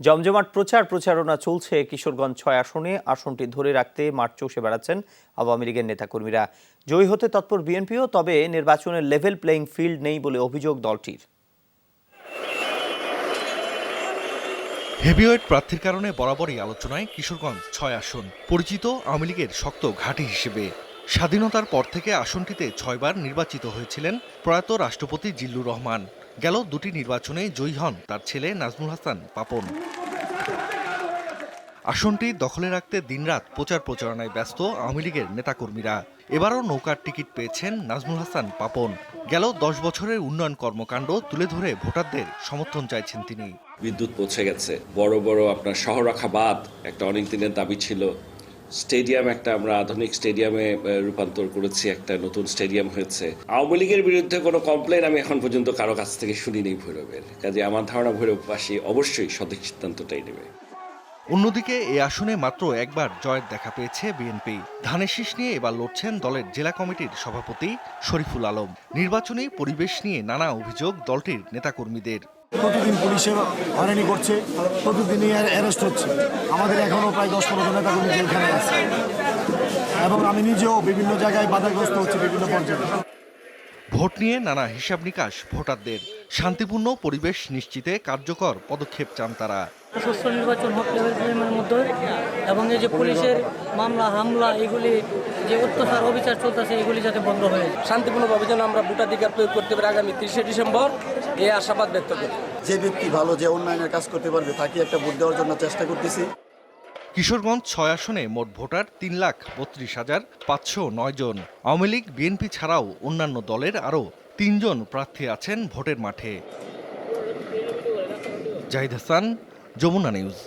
জমজমাট প্রচার প্রচারণা চলছে কিশোরগঞ্জ ছয় আসনে। আসনটি ধরে রাখতে মাঠ চষে বেড়াচ্ছেন আওয়ামী লীগের নেতাকর্মীরা। জয়ী হতে তৎপর বিএনপিও, তবে নির্বাচনের লেভেল প্লেয়িং ফিল্ড নেই বলে অভিযোগ দলটির। হেভিওয়েট প্রার্থীর কারণে বরাবরই আলোচনায় কিশোরগঞ্জ ছয় আসন, পরিচিত আওয়ামী লীগের শক্ত ঘাঁটি হিসেবে। স্বাধীনতার পর থেকে আসনটিতে ছয়বার নির্বাচিত হয়েছিলেন প্রয়াত রাষ্ট্রপতি জিল্লুর রহমান। গেল দুটি নির্বাচনে জয়ী হন তার ছেলে নাজমুল হাসান পাপন। আসনটি দখলে রাখতে দিনরাত প্রচার প্রচারণায় ব্যস্ত আওয়ামী লীগের নেতাকর্মীরা। এবারও নৌকার টিকিট পেয়েছেন নাজমুল হাসান পাপন। গেল দশ বছরের উন্নয়ন কর্মকাণ্ড তুলে ধরে ভোটারদের সমর্থন চাইছেন তিনি। বিদ্যুৎ পৌঁছে গেছে। বড় বড় আপনার শহর রাখা বাদ একটা অনেক দিনের দাবি ছিল। স্টেডিয়াম একটা আমরা আধুনিক স্টেডিয়ামে রূপান্তর করেছি, একটা নতুন স্টেডিয়াম হয়েছে। আওয়ামী লীগের বিরুদ্ধে কোনো কমপ্লেন আমি এখন পর্যন্ত কারও কাছ থেকে শুনিনি ভৈরবের। কাজে আমার ধারণা ভৈরববাসী অবশ্যই সঠিক সিদ্ধান্তটাই নেবে। অন্যদিকে এই আসনে মাত্র একবার জয়ের দেখা পেয়েছে বিএনপি। ধানের শীষ নিয়ে এবার লড়ছেন দলের জেলা কমিটির সভাপতি শরীফুল আলম। নির্বাচনী পরিবেশ নিয়ে নানা অভিযোগ দলটির নেতাকর্মীদের। প্রতিদিন পুলিশের হয়রানি করছে প্রতিদিনই অ্যারেস্ট হচ্ছে? আমাদের এখনও প্রায় দশ পনেরো নেতা কর্মী জেলখানে আছে। এবং আমি নিজেও বিভিন্ন জায়গায় বাধাগ্রস্ত হচ্ছে বিভিন্ন পর্যায়ে। ভোট নিয়ে নানা হিসাব নিকাশ ভোটারদের। শান্তিপূর্ণ পরিবেশ নিশ্চিতে কার্যকর পদক্ষেপ চান তারা। সুষ্ঠু নির্বাচন হোক লেভেল মধ্যে এবং এই যে পুলিশের মামলা হামলা এগুলি যে অত্যাচার অবিচার চলতেছে এগুলি যাতে বন্ধ হয়ে যায়। শান্তিপূর্ণভাবে যেন আমরা ভোটাধিকার প্রয়োগ করতে পারি আগামী তিরিশে ডিসেম্বর এই আশাবাদ ব্যক্ত করি। যে ব্যক্তি ভালো যে উন্নয়নের কাজ করতে পারবে তাকে একটা ভোট দেওয়ার জন্য চেষ্টা করতেছি। কিশোরগঞ্জ ছয় আসনে মোট ভোটার তিন লাখ বত্রিশ হাজার পাঁচশো নয় জন। আওয়ামী লীগ বিএনপি ছাড়াও অন্যান্য দলের আরও তিনজন প্রার্থী আছেন ভোটের মাঠে। জাহিদ হাসান যমুনা নিউজ